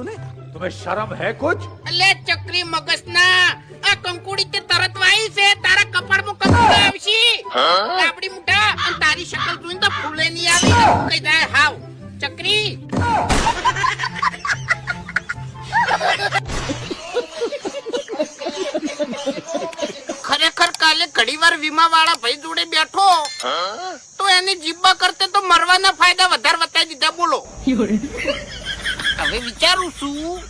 તું તમે શરમ હે કુછ અલે ચક્રી મગસના આ કંકુડી તે તરત વાઈ છે તારા કપાળ મુ કંકુડ આવશી. આપડી મુઠા અને તારી શક્લ જોઈને તો ફૂલે ની આવી. કઈ દે હાવ. ચક્રી. ખરેખર કાલે ઘડીવાર વીમા વાળા ભાઈ જોડે બેઠો. તો એની જીબ્બા કરતે તો મરવાના ફાયદા વધારે બતાવી દીધા બોલો. હવે વિચારું છું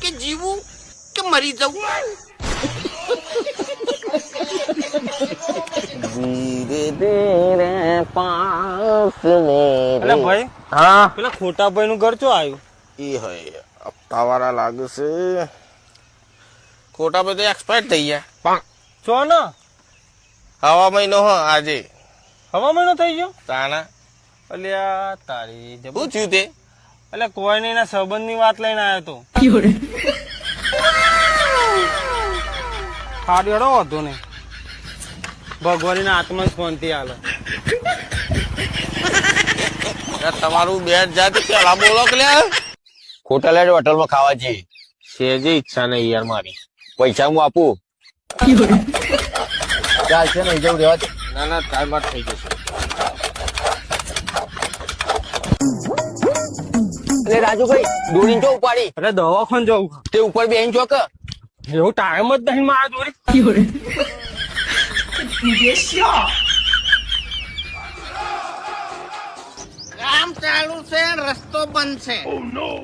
કે જીવું કે મરી જવું. ધીરે ધીરે પાસ એટલે ભાઈ હા? પેલા ખોટા ભાઈ નું ઘર ચો આવ્યું? ઈ હોય હપ્તાવાળા લાગે છે ખોટા તો એક્સપાયર થઈ ગયા. ચો ને? હવા મહિનો હ આજે. હવા મહિનો થઈ ગયો? તાના. અલ્યા તારી જબુ થયું તે? એટલે કોઈ નહીં ના સંબંધની વાત લઈને આવ્યો તો. અડો હતો ને ભગવાન ના આત્મા ફોનથી યાર, તમારું બે જાતે પેલા બોલો કે લ્યા. ખોટા લાડ હોટલમાં ખાવા જઈએ. સેજે ઈચ્છા નહીં યાર મારી. પૈસા હું આપું? ચાલશે નહીં જવું રેવા ના ના ટાઈમ થઈ જશે. એટલે રાજુભાઈ દોરી જો ઉપાડી. અરે દવાખાન જવું. તે ઉપર બેન છો કે. એવું ટાઈમ જ નહીં મારા દોરી કામ ચાલુ છે રસ્તો બંધ છે.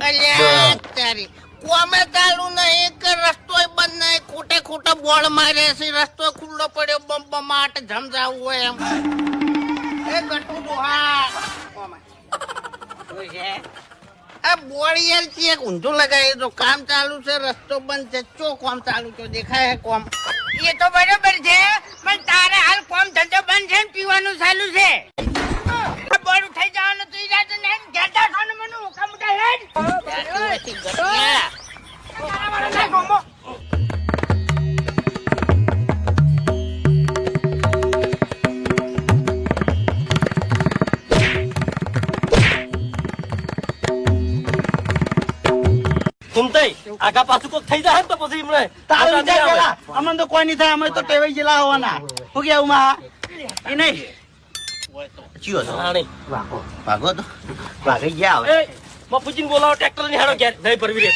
અલ્યા તારી કોમે ચાલુ નહીં કે રસ્તો બંધ નહીં. ખોટે ખોટા બોળ મારે છે. રસ્તો ખુલ્લો પડ્યો બમ બમાટ જમજાવું હોય એમ. એ ગટુ દોહા. કોમે. આ બોળિયલથી એક ઊંધું લગાવી દો કામ ચાલુ છે રસ્તો બંધ છે ચો કોમ ચાલુ છે દેખાય હે કોમ? એ તો બરોબર છે પણ તારે હાલ કોમ ધંધો બંધ છે પીવાનું ચાલુ છે. બોરું થઈ જવાનું તું ઈરાદો ને એમ ઘેટા છો ને મને હુકમ ઉઠાય આગા પાછું કોક થઈ જાય તો પછી એમણે તારો વિચાર પેલા અમને તો કોઈ નહીં થાય અમે તો ટેવાઈ ગયેલા હોવાના શું કેવું માં એ નહીં ચિયો તો ભાગો તો ભાગી ગયા હવે એ મફુજીને બોલાવો ટ્રેક્ટરની હાડો ઘેર નહીં પરવી રે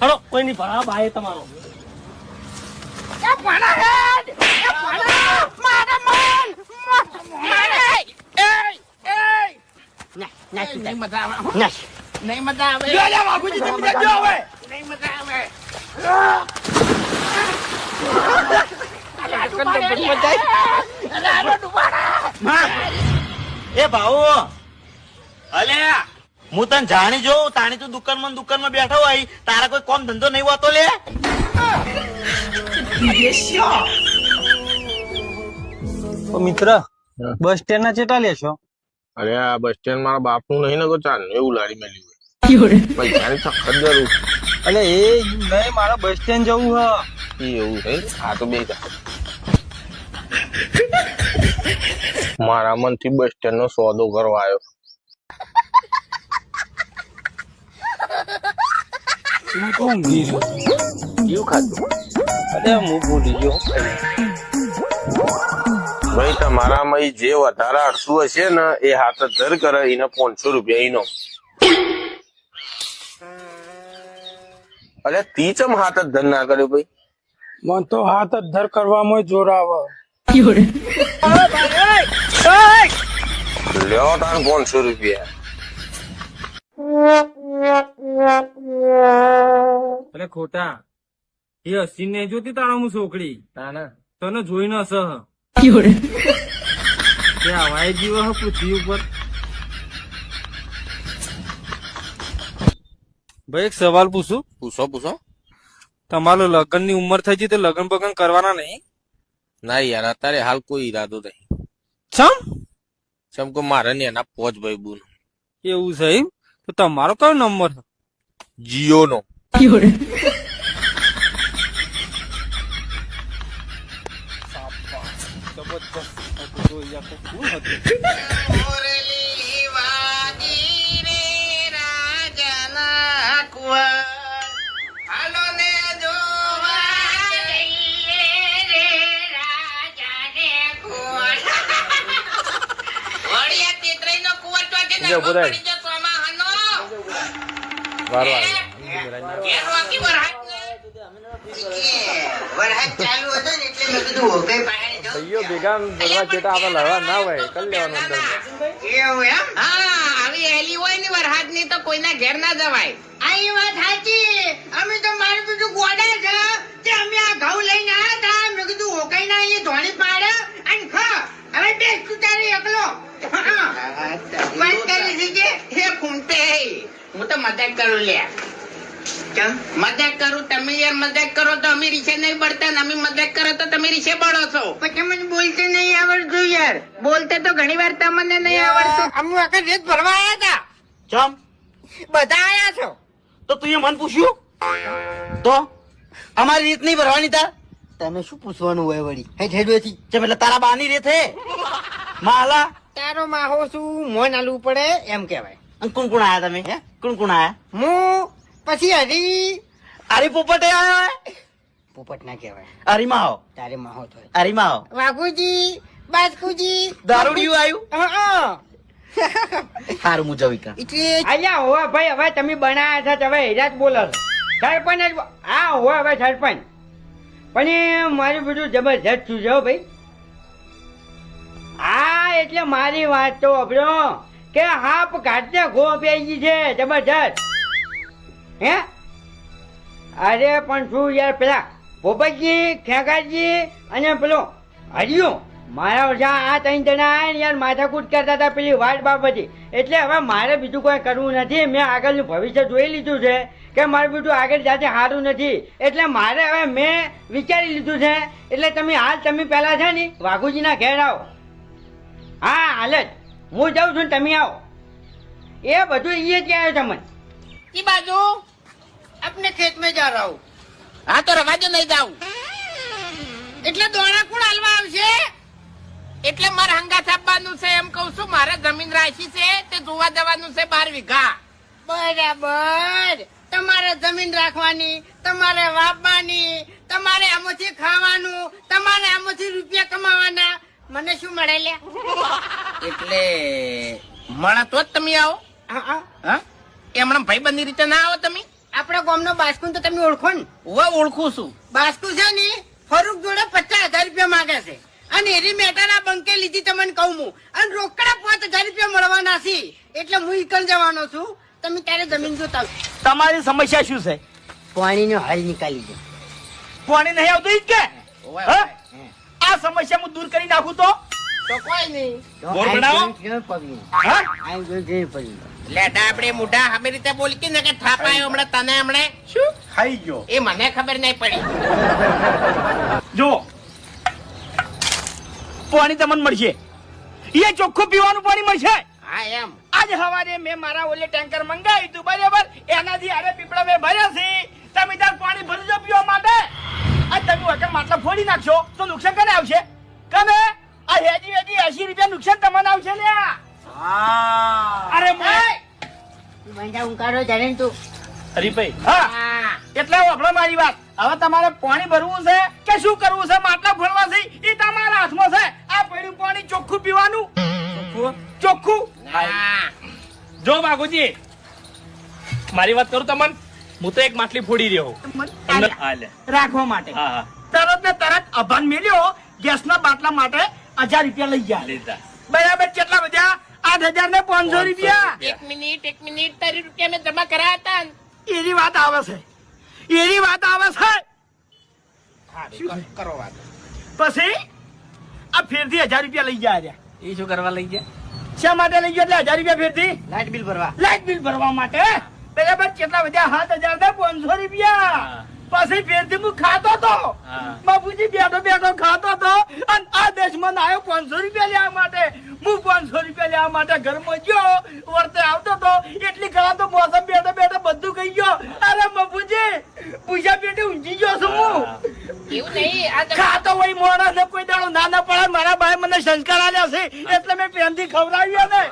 હાડો કોઈ નહીં ભરા ભાઈ તમારો એ ભણા હે એ ભણા! મારા મન! મારા! એય! એય! નહીં મજા આવે. નહીં મજા આવે. નહીં મજા આવે. અરે, આનો ડુબાડા! એ ભાऊ અલે હું તને જાણી જોઉં તાણી તું દુકાનમાં દુકાનમાં બેઠો હોય તારા કોઈ કોમ ધંધો નહીં હોતો લે? મિત્ર બસ સ્ટેન્ડ ના ચેટા લેશો અરે આ બસ સ્ટેન્ડ મારા બાપનું નહીં ને ચાલ એવું લારી મેલી હોય. પૈસાની સખત જરૂર એ નહીં મારે બસ સ્ટેન્ડ જવું હ. એવું છે આ તો બે મારા મનથી બસ સ્ટેન્ડ નો સોદો કરવા આવ્યો. કેવું ખાધું? અરે હું ભૂલી ગયો. ભાઈ તમારામાં જે વધારે અડસું હશે ને એ હાથ ધર કરે એને પાંચસો રૂપિયા એનો અરે તી ચમ હાથ જ ધર ના કર્યો ભાઈ? મન તો હાથ જ ધર કરવામાં જોર આવે. લ્યો તાર પાંચસો રૂપિયા અરે ખોટા એ હસી ને જોતી તારા હું છોકરી? તને. જોઈ ન સહ. તે હવાઈ જીવ હ પૃથ્વી ઉપર. ભાઈ એક સવાલ પૂછું? પૂછો પૂછો. તમારું લગ્નની ઉંમર થઈ ગઈ તો લગ્ન બગન કરવાના નહીં? ના યાર અત્યારે હાલ કોઈ ઈરાદો નહીં. ચમ? ચમ કે મારે ને એના પોચ ભાઈ બુન એવું છે એમ? તો તમારો કયો નંબર જીઓ નો મોરલી પાણી જવું. ભાઈઓ ભેગા બોલવા ચેટા આપણે લડવા ના હોય કરી લેવાનું અંદર એવું એમ? હા, આવી હેલી હોય ને વરસાદની તો કોઈના ઘેર ના જવાય. આ એ વાત સાચી. અમે તો મારું બધું ગોડા છે. તે અમે આ ઘઉં લઈને આયા તા. મેં કીધું હોકાઈને અહીંયા ધોણી પાડે અને ખા. હવે બેસ તું તારે એકલો. વાત કરી દીધી? હે ખૂંટે. હું. તો મજાક કરું લે. મજાક કરું? તમે યાર મજાક કરો તો અમે રીસે નહીં બળતા અમે મજાક કરો તો તમે રીસે બળો છો. પછી મને બોલતે નહીં આવડતું યાર. બોલતે તો ઘણી વાર તમને નહીં આવડતું. અમે આખા રેત ભરવા આયા હતા. ચમ? બધા આયા છો. તો તું એ મન પૂછ્યું? તો? અમારી રીત નહીં ભરવાની તાર? તમે શું પૂછવાનું હોય વળી? હેઠ હેડવેથી ચમ એટલે તારા બાની રે થે માલા. તારો માહો શું? મોન આલવું પડે એમ કહેવાય. અને કોણ કોણ આયા તમે? હે? કોણ કોણ આયા? હું પછી હરી. અરે પોપટ આયા હે? પોપટ ના કહેવાય. અરે માહો. તારે માહો તો હરી માહો. વાઘુજી બાજકુજી દારૂડિયું આવ્યું સારું હું. જવી કા અલ્યા હોવા ભાઈ હવે તમે બનાયા છો હવે હેરા જ બોલો. સરપંચ હા હોવા હવે સરપંચ. પણ મારું બધું જબરજસ્ત જો ભાઈ. હા, એટલે મારી વાત તો અભરો કે હાપ ઘાટને ગો પેજી છે, જબરજસ્ત. હે? અરે, પણ શું યાર, પેલા ભોપતજી ખેગાજી અને પેલો હરિયો? મારા ઓછા આ ત્રણ જણા આવ્યા ને યાર કરતા હતા પેલી વાટ બાબતે એટલે હવે મારે બીજું કોઈ કરવું નથી. મેં આગળનું ભવિષ્ય જોઈ લીધું છે કે મારું બીજું આગળ જાતે સારું નથી. એટલે મારે હવે મેં વિચારી લીધું છે. એટલે તમે હાલ તમે પેલા છે ને વાઘુજીના ઘેર આવો. હા હાલ જ. હું જાઉં છું તમે આવો. એ બધું એ જ આવ્યો તમને. એ બાજુ ખેત ખેતમાં જા રહું હા તો રવાજો નહીં જાઉં. એટલે દોણા કોણ હાલવા આવશે? મારે છે એમ કઉ છું. મારે જમીન રાખી છે તે જોવા દેવાનું છે બાર વીઘા. બરાબર. તમારે જમીન રાખવાની તમારે વાપવાની તમારે આમાંથી ખાવાનું તમારે આમાંથી રૂપિયા કમાવાના. મને શું મળે લે? એટલે મળે તો જ તમે આવો. હા? એમણે ભાઈબંધની રીતે ના આવો તમે? આપણા ગામનો બાસ્કુન તો તમે ઓળખો ને. હું ઓળખું છું. બાસ્કુ છે ને ફરૂક જોડે પચાસ હજાર રૂપિયા માંગે છે. અને એરી મેટાના બંકે લીધી તમને કહું હું. અને રોકડા પાંચ હજાર રૂપિયા મળવાના છે. એટલે હું ઈકન જવાનો છું. તમે ત્યારે જમીન જોતા તમારી સમસ્યા શું છે? પાણીનો હલ નીકાળી દો. પાણી નહીં આવતું ઈ કે? આ સમસ્યા હું દૂર કરી નાખું તો? તો કોઈ નહીં. બોર બનાવો. હા? આપણે મોઢા અમે રીતે બોલકી ને કે થાપાયો હમણાં તને હમણાં? શું? ખાઈ ગયો. એ મને ખબર નહીં પડી. જો પાણી તમને મળશે. એ ચોખ્ખું પીવાનું પાણી મળશે. હા એમ. આજ સવારે મેં મારા ઓલે ટેન્કર મંગાવ્યું હતું બરાબર? એનાથી આરે પીપળા મેં ભર્યા છે. તમે તાર પાણી ભરી દો પીવા માટે. આજ તમે વખત માટલા ફોડી નાખશો તો નુકસાન કને આવશે? કને આ હેજી હેજી એસી રૂપિયા નુકસાન તમને આવશે ને અરે હરીભાઈ હા. હા. એટલે વાપરો મારી વાત. હવે તમારે પાણી ભરવું છે કે શું કરવું છે? માટલા ફોડવા છે એ તમારા હાથમાં છે. આ પડ્યું પાણી ચોખ્ખું પીવાનું? ચોખ્ખું? જો બાગુજી મારી વાત કરું તમને? હું તો એક માટલી ફોડી રહ્યો તમને હા લે. રાખવા માટે. હા હા. તરત ને તરત અભાન મેલ્યો ગેસના બાટલા માટે હજાર રૂપિયા લઈ ગયા. લીધા. બરાબર કેટલા બધા આઠ હજાર ને પાંચસો રૂપિયા. એક મિનિટ એક મિનિટ તારી રૂપિયા મેં જમા કરાયા હતા. ને. એની વાત આવે છે. એની વાત આવે છે. કરો વાત. પછી આ ફેરથી હજાર રૂપિયા લઈ ગયા રહ્યા એ શું કરવા લઈ ગયા? શા માટે લઈ ગયો એટલે હજાર રૂપિયા ફેરથી? લાઇટ બિલ ભરવા. લાઇટ બિલ ભરવા માટે? બરાબર કેટલા બધા? સાત હજાર ને પાંચસો રૂપિયા. પછી ફેરથી હું ખાતો તો. બાપુજી બેઠો બેઠો ખાતો તો. અને આ દેશમાં આવ્યો પાંચસો રૂપિયા લેવા માટે. હું પાંચસો રૂપિયા લેવા માટે ઘરમાં ગયો. વર્તે આવતો તો. એટલી ઘણા તો મોસમ બેઠો બેઠો બધું કહી ગયો. અરે બાપુજી પૂછા પેટી ઊંઘી ગયો છું હું. એવું નહીં આ તમે- ખાતો હોય ને કોઈ દાડો ના ના પડે મારા ભાઈ મને સંસ્કાર આલ્યા છે એટલે મેં પ્રેમથી ખવડાવ્યો ને.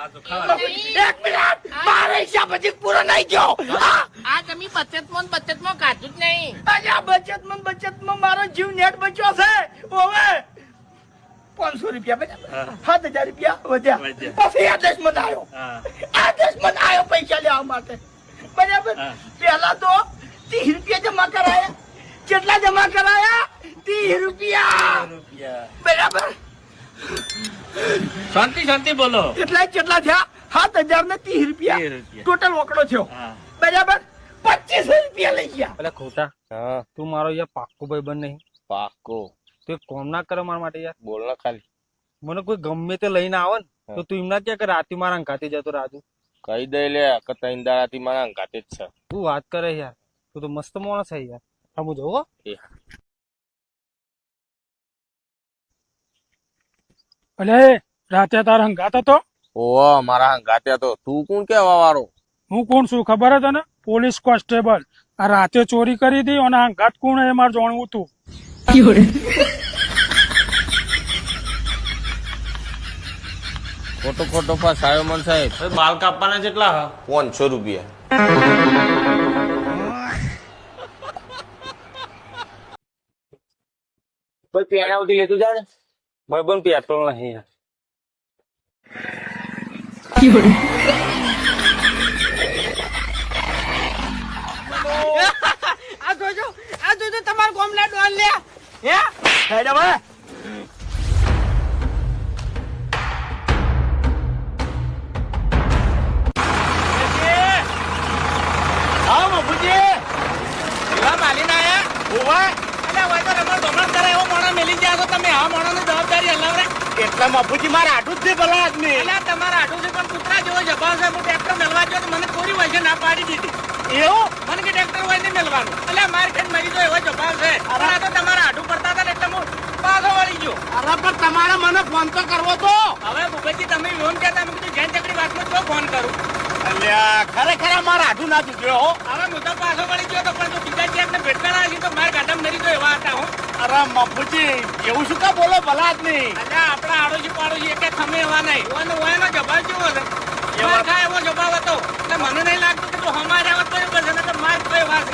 એક મિનિટ મારે હિસાબ હજી પૂરો નહીં ગયો આ આ તમે બચતમાં બચતમાં કાઢું જ નહીં. આ મારો જીવ નેટ બચ્યો છે. ઓવે. પાંચસો રૂપિયા બરાબર સાત હજાર રૂપિયા વધ્યા. પછી આદેશ મને આવ્યો. આદેશ મને આવ્યો પૈસા લેવા માટે. બરાબર. પેલા તો ત્રીસ રૂપિયા જમા કરાયા. કેટલા જમા કરાયા ત્રીસ રૂપિયા બરાબર શાંતિ શાંતિ બોલો. કેટલા કેટલા થયા? સાત હજાર ને ત્રીસ રૂપિયા. ટોટલ ઓકડો થયો. બરાબર? પચીસો રૂપિયા લઈ ગયા. એટલે ખોટા. તું મારો યાર પાક્કો ભાઈ બન નહીં. પાકો તું કોમ ના કરે મારા માટે યાર. બોલ ના ખાલી. મને કોઈ ગમે તે લઈને આવે ને તો તું એમના ક્યાં કે રાતે મારા અંકાતે જતો રાજુ કહી દે લે કે ત્રણ દાડાથી મારા અંગાતે જ છે. તું વાત કરે યાર. તું તો મસ્ત માણસ છે યાર. હું. જોવો અલે રાતે તાર હંગાત હતો? ઓહો મારા અંગાતે તો તું કોણ કેવા વાળો? હું કોણ છું ખબર હતો ને પોલીસ કોન્સ્ટેબલ. આ રાતે ચોરી કરી હતી અને હંગાત કોણ એ મારે જાણવું હતું ખોટો ખોટો ફસાયો મન સાહેબ. બાલ કાપવાના જેટલા હા. પાંચસો રૂપિયા. કોઈ પેણા ઉઠી લેતું જા ને ભાઈ બન પેટ્રોલ નહીં યાર આ જોજો આ જોજો તમારા ગોમલા ડોન લે હે હેડ હવે આવો બાપુજી એવા માલીને આયા ઊભા અલે હોય તો રમણ ભમણ કરે એવો મેલી તો તમે. આ માણસની જવાબદારી હલાવરે એટલા બાપુજી મારા આટું જ છે ભલા આદમી. એટલે તમારા આટું છે પણ કૂતરા જેવો જભાવ છે. હું ટ્રેક્ટર મેળવા ગયો તો મને કોરી હોય છે ના પાડી દીધી. એવું? મને કે ટ્રેક્ટર હોય નહીં મેળવાનું એટલે મારી ખેત મરી ગયો એવો જભાવ છે. પણ આ તો તમારા આટું પડતા હતા ને એટલે હું પાછો વળી ગયો. અરે પણ તમારે મને ફોન તો કરવો તો. હવે ભૂપેજી તમે લોન કહેતા મેં કીધું જેન ચકડી વાતમાં તો ફોન કરું. અલ્યા ખરેખર મારા આટું ના દુખ્યો હો. હવે હું તો પાછો વળી ગયો તો પણ તું બીજા ચેકને ભેટકા લાગી તો મારા ગાડામાં મરી ગયો એવા હતા હું. અરે બાપુજી એવું શું કા બોલો ભલા નહીં એટલે આપણા આડોશી પાડોશી એકે તમે એવા નહીં. ઓનો ઓનો જવાબ જેવો છે? એવો જબાવ હતો. મને નહીં લાગતું કે તું હમારે આવતો બસ એને તો માર કોઈ વાત